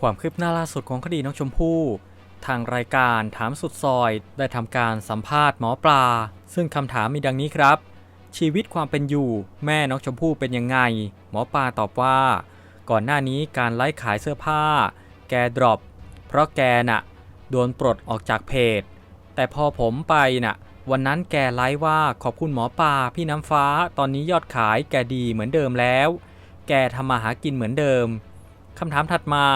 ความคืบหน้าล่าสุดของคดีน้องชมพู่ทางรายการถามสุดซอยได้ทำการสัมภาษณ์หมอปลา ซึ่งคำถามมีดังนี้ครับ ชีวิตความเป็นอยู่ แม่น้องชมพู่เป็นยังไง หมอปลาตอบว่า ก่อนหน้านี้การไลฟ์ขายเสื้อผ้า แกดรอปเพราะแกน่ะโดนปลดออกจากเพจ แต่พอผมไปน่ะ วันนั้นแกไลฟ์ว่าขอบคุณหมอปลาพี่น้ำฟ้า ตอนนี้ยอดขายแกดีเหมือนเดิมแล้ว แกทำมาหากินเหมือนเดิมคำถามถัดมา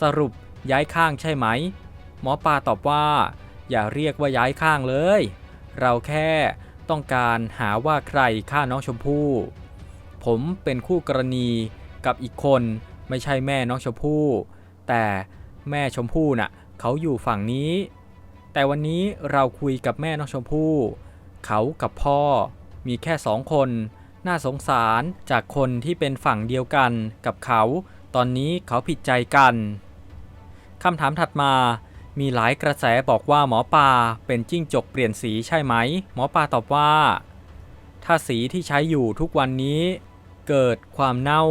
สรุปย้ายข้างใช่ไหม หมอปลาตอบว่า อย่าเรียกว่าย้ายข้างเลย เราแค่ต้องการหาว่าใครฆ่าน้องชมพู่ ผมเป็นคู่กรณีกับอีกคนไม่ใช่แม่น้องชมพู่ แต่แม่ชมพู่น่ะเขาอยู่ฝั่งนี้ แต่วันนี้เราคุยกับแม่น้องชมพู่ เขากับพ่อมีแค่สองคน น่าสงสารจากคนที่เป็นฝั่งเดียวกันกับเขา ตอนนี้เขาผิดใจกัน คำถามถัดมามีหลายกระแสบอกว่าหมอปลาเป็นจิ้งจกเปลี่ยนสีใช่ไหม หมอปลาตอบว่า ถ้าสีที่ใช้อยู่ทุกวันนี้ เกิดความเน่า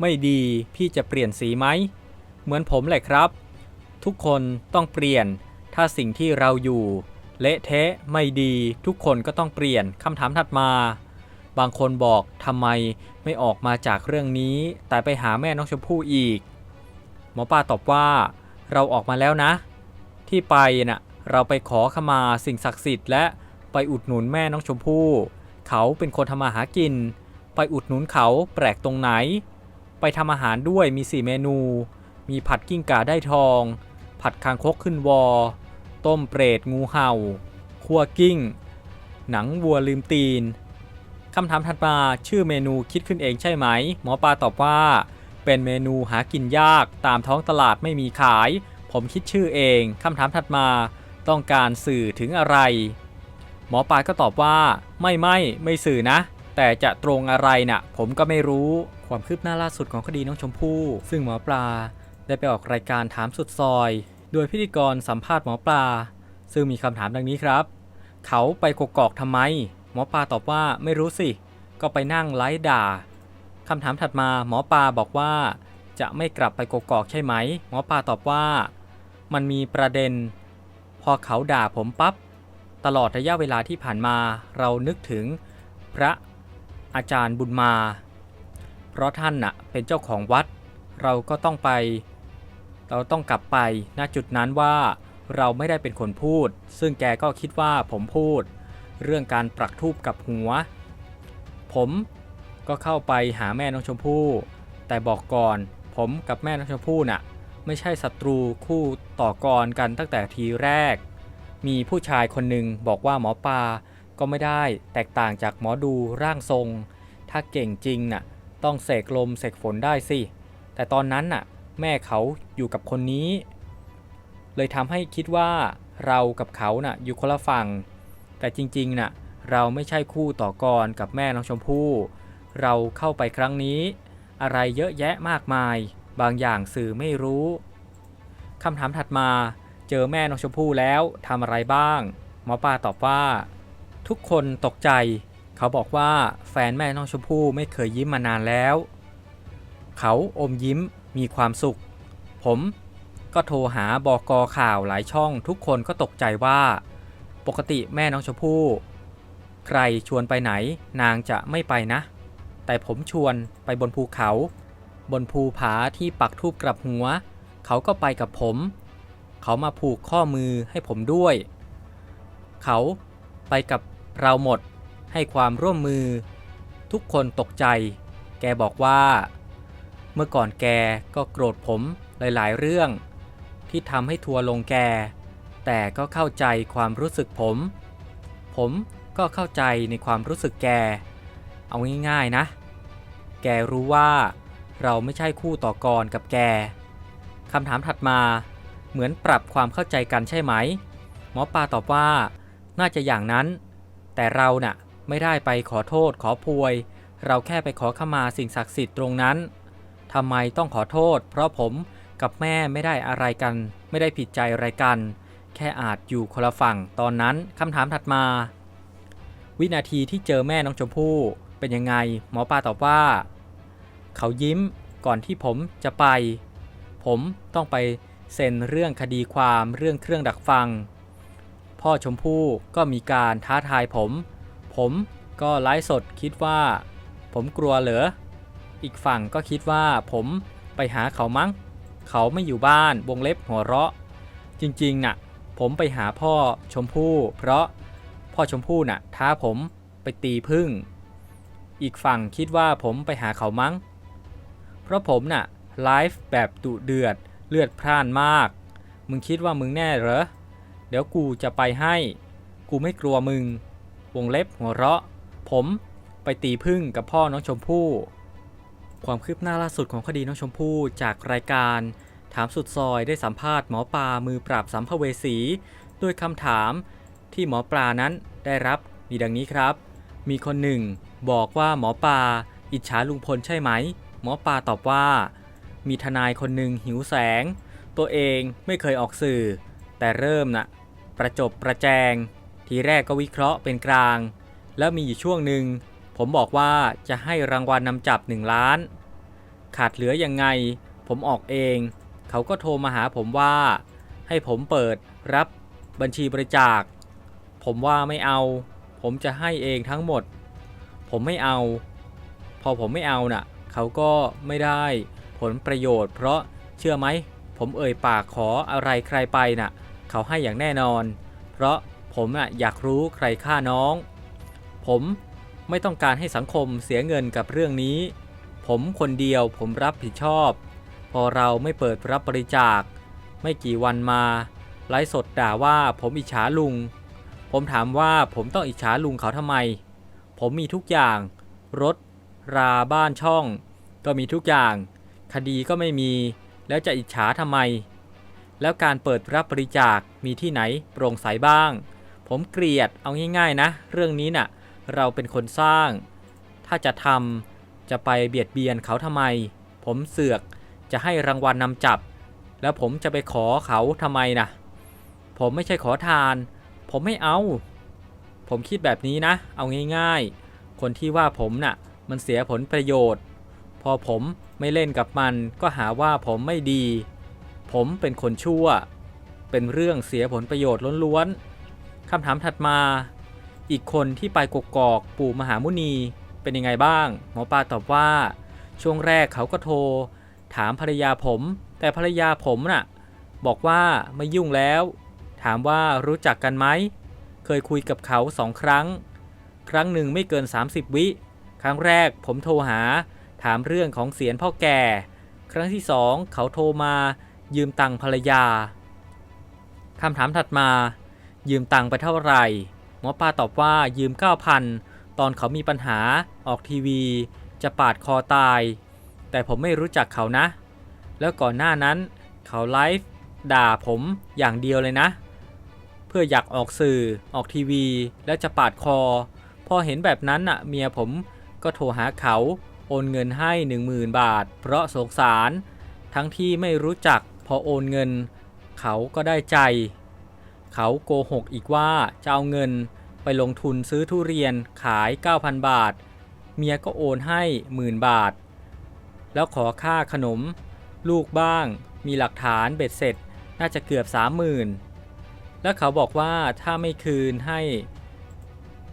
ไม่ดีพี่จะเปลี่ยนสีไหม เหมือนผมแหละครับ ทุกคนต้องเปลี่ยน ถ้าสิ่งที่เราอยู่ เละเทะไม่ดีทุกคนก็ต้องเปลี่ยนคำถามถัดมา บางคนบอกทำไมไม่ออกมาจากเรื่องนี้ แต่ไปหาแม่น้องชมพู่อีก หมอปลาตอบว่า เราออกมาแล้วนะ ที่ไปน่ะเราไปขอขมาสิ่งศักดิ์สิทธิ์และไปอุดหนุนแม่น้องชมพู่เขาเป็นคนทำมาหากิน ไปอุดหนุนเขาแปลกตรงไหน ไปทำอาหารด้วยมี4เมนู มีผัดกิ้งก่าได้ทอง ผัดคางคกขึ้นวอ ต้มเปรตงูเห่า คั่วกิ้ง หนังวัวลืมตีนคำถามถัดมาชื่อเมนูคิดขึ้นเองใช่ไหม หมอปลาตอบว่า เป็นเมนูหากินยากตามท้องตลาดไม่มีขาย ผมคิดชื่อเองคำถามถัดมาต้องการสื่อถึงอะไร หมอปลาก็ตอบว่าไม่ไม่ไม่สื่อนะ แต่จะตรงอะไรน่ะ ผมก็ไม่รู้ความคืบหน้าล่าสุดของคดีน้องชมพู่ ซึ่งหมอปลาได้ไปออกรายการถามสุดซอย โดยพิธีกรสัมภาษณ์หมอปลา ซึ่งมีคำถามดังนี้ครับ เขาไปกกอกทำไม หมอปลาตอบว่าไม่รู้สิ ก็ไปนั่งไล่ด่า คำถามถัดมาหมอปลาบอกว่า จะไม่กลับไปกกอกใช่ไหม หมอปลาตอบว่า มันมีประเด็น พอเขาด่าผมปับ๊บตลอดระยะเวลาที่ผ่านมาเรานึกถึงพระอาจารย์บุญมา เพราะท่านน่ะเป็นเจ้าของวัด เราก็ต้องไป เราต้องกลับไปณจุดนั้นว่าเราไม่ได้เป็นคนพูด ซึ่งแกก็คิดว่าผมพูด เรื่องการปรักทูบกับหัว ผม ก็เข้าไปหาแม่น้องชมพู่ แต่บอกก่อนผมกับแม่น้องชมพู่น่ะไม่ใช่ศัตรูคู่ต่อกรกันตั้งแต่ทีแรก มีผู้ชายคนหนึ่งบอกว่าหมอปลาก็ไม่ได้แตกต่างจากหมอดูร่างทรง ถ้าเก่งจริงน่ะต้องเสกลมเสกฝนได้สิ แต่ตอนนั้นน่ะแม่เขาอยู่กับคนนี้ เลยทำให้คิดว่าเรากับเขาน่ะอยู่คนละฝั่ง แต่จริงๆน่ะเราไม่ใช่คู่ต่อกรกับแม่น้องชมพู่ เราเข้าไปครั้งนี้ อะไรเยอะแยะมากมาย บางอย่างสื่อไม่รู้คำถามถัดมาเจอแม่น้องชมพู่แล้วทำอะไรบ้าง หมอปลาตอบว่า ทุกคนตกใจ เขาบอกว่าแฟนแม่น้องชมพู่ไม่เคยยิ้มมานานแล้ว เขาอมยิ้มมีความสุข ผมก็โทรหาบอกอข่าวหลายช่อง ทุกคนก็ตกใจว่า ปกติแม่น้องชมพู่ ใครชวนไปไหนนางจะไม่ไปนะ แต่ผมชวนไปบนภูเขา บนภูผาที่ปักทูบกลับหัว เขาก็ไปกับผม เขามาผูกข้อมือให้ผมด้วย เขาไปกับเราหมดให้ความร่วมมือ ทุกคนตกใจ แกบอกว่า เมื่อก่อนแกก็โกรธผมหลายๆ เรื่อง ที่ทำให้ทัวร์ลงแก แต่ก็เข้าใจความรู้สึกผม ผมก็เข้าใจในความรู้สึกแก เอาง่ายๆนะ แกรู้ว่าเราไม่ใช่คู่ต่อกรกับแก คำถามถัดมาเหมือนปรับความเข้าใจกันใช่ไหม หมอปลาตอบว่า น่าจะอย่างนั้น แต่เราน่ะไม่ได้ไปขอโทษขอพวย เราแค่ไปขอขมาสิ่งศักดิ์สิทธิ์ตรงนั้นทำไมต้องขอโทษ เพราะผมกับแม่ไม่ได้อะไรกัน ไม่ได้ผิดใจอะไรกัน แค่อาจอยู่คนละฝั่งตอนนั้นคำถามถัดมา วินาทีที่เจอแม่น้องชมพู่ เป็นยังไง หมอปลาตอบว่า เขายิ้มก่อนที่ผมจะไป ผมต้องไปเซ็นเรื่องคดีความเรื่องเครื่องดักฟัง พ่อชมพู่ก็มีการท้าทายผม ผมก็ไลฟ์สดคิดว่า ผมกลัวเหรอ อีกฝั่งก็คิดว่าผมไปหาเขามั้ง เขาไม่อยู่บ้านวงเล็บหัวเราะ จริงๆน่ะ ผมไปหาพ่อชมพู่ เพราะพ่อชมพู่น่ะท้าผมไปตีพึ่ง อีกฝั่งคิดว่าผมไปหาเขามั้ง เพราะผมน่ะไลฟ์แบบดุเดือดเลือดพร่านมาก มึงคิดว่ามึงแน่เหรอ เดี๋ยวกูจะไปให้ กูไม่กลัวมึง วงเล็บหัวเราะ ผมไปตีพึ่งกับพ่อน้องชมพู่ ความคืบหน้าล่าสุดของคดีน้องชมพู่จากรายการ ถามสุดซอยได้สัมภาษณ์หมอปลามือปราบสัมภเวสีด้วยคำถามที่หมอปลานั้นได้รับมีดังนี้ครับ มีคนหนึ่ง บอกว่าหมอปลาอิจฉาลุงพลใช่ไหม หมอปลาตอบว่า มีทนายคนหนึ่งหิวแสง ตัวเองไม่เคยออกสื่อ แต่เริ่มนะ่ะประจบประแจง ทีแรกก็วิเคราะห์เป็นกลาง แล้วมีอยู่ช่วงหนึ่งผมบอกว่าจะให้รางวัลนำจับ1ล้าน ขาดเหลือยังไง ผมออกเอง เขาก็โทรมาหาผมว่า ให้ผมเปิดรับบัญชีบริจาค ผมว่าไม่เอา ผมจะให้เองทั้งหมด ผมไม่เอา พอผมไม่เอาน่ะเขาก็ไม่ได้ผลประโยชน์ เพราะเชื่อไหม ผมเอ่ยปากขออะไรใครไปน่ะ เขาให้อย่างแน่นอน เพราะผมน่ะอยากรู้ใครฆ่าน้อง ผมไม่ต้องการให้สังคมเสียเงินกับเรื่องนี้ ผมคนเดียวผมรับผิดชอบ พอเราไม่เปิดรับบริจาค ไม่กี่วันมา ไลฟ์สดด่าว่าผมอิจฉาลุง ผมถามว่าผมต้องอิจฉาลุงเขาทำไม ผมมีทุกอย่าง รถ ราบ้านช่อง ก็มีทุกอย่าง คดีก็ไม่มี แล้วจะอิจฉาทำไม แล้วการเปิดรับบริจาคมีที่ไหนโปร่งใสบ้าง ผมเกลียดเอาง่ายๆนะ เรื่องนี้น่ะ เราเป็นคนสร้าง ถ้าจะทำจะไปเบียดเบียนเขาทำไม ผมเสือกจะให้รางวัลนนำจับ แล้วผมจะไปขอเขาทำไมนะผมไม่ใช่ขอทาน ผมไม่เอา ผมคิดแบบนี้นะ เอาง่ายๆ คนที่ว่าผมน่ะ มันเสียผลประโยชน์ พอผมไม่เล่นกับมัน ก็หาว่าผมไม่ดี ผมเป็นคนชั่ว เป็นเรื่องเสียผลประโยชน์ล้วนๆคำถามถัดมา อีกคนที่ไปกกอกปู่มหามุนีเป็นยังไงบ้าง หมอปลาตอบว่า ช่วงแรกเขาก็โทร ถามภรรยาผม แต่ภรรยาผมน่ะ บอกว่าไม่ยุ่งแล้ว ถามว่ารู้จักกันไหม เคยคุยกับเขาสองครั้ง ครั้งหนึ่งไม่เกิน 30 วิ ครั้งแรกผมโทรหา ถามเรื่องของเสียนพ่อแก่ ครั้งที่สองเขาโทรมายืมตังค์ภรรยาคำถามถัดมา ยืมตังค์ไปเท่าไหร่หมอปลาตอบว่ายืม 9,000 ตอนเขามีปัญหาออกทีวี จะปาดคอตาย แต่ผมไม่รู้จักเขานะ แล้วก่อนหน้านั้น เขาไลฟ์ด่าผมอย่างเดียวเลยนะ เพื่ออยากออกสื่อ ออกทีวี และจะปาดคอ พอเห็นแบบนั้นน่ะเมียผมก็โทรหาเขาโอนเงินให้ 10,000 บาท เพราะสงสาร ทั้งที่ไม่รู้จักพอโอนเงิน เขาก็ได้ใจ เขาโกหกอีกว่าจะเอาเงินไปลงทุนซื้อทุเรียนขาย 9,000 บาท เมียก็โอนให้หมื่นบาท แล้วขอค่าขนม ลูกบ้าง มีหลักฐานเบ็ดเสร็จ น่าจะเกือบ 30,000 แล้วเขาบอกว่าถ้าไม่คืนให้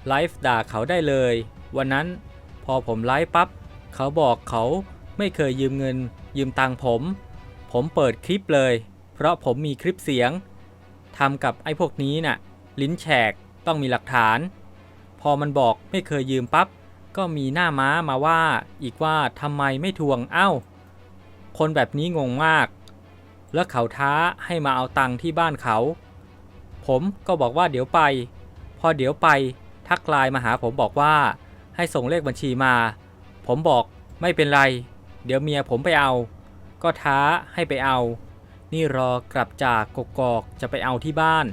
ไลฟ์ด่าเขาได้เลย วันนั้นพอผมไลฟ์ปั๊บเขาบอกเขาไม่เคยยืมเงินยืมตังค์ผม ผมเปิดคลิปเลย เพราะผมมีคลิปเสียงทำกับไอ้พวกนี้น่ะ ลิ้นแฉกต้องมีหลักฐาน พอมันบอกไม่เคยยืมปั๊บก็มีหน้าม้ามาว่าอีกว่าทำไมไม่ทวงเอ้า คนแบบนี้งงมาก แล้วเขาท้าให้มาเอาตังค์ที่บ้านเขา ผมก็บอกว่าเดี๋ยวไป พอเดี๋ยวไปทักไลน์มาหาผมบอกว่า ให้ส่งเลขบัญชีมา ผมบอกไม่เป็นไร เดี๋ยวเมียผมไปเอา ก็ท้าให้ไปเอา นี่รอกลับจากกกอกจะไปเอาที่บ้าน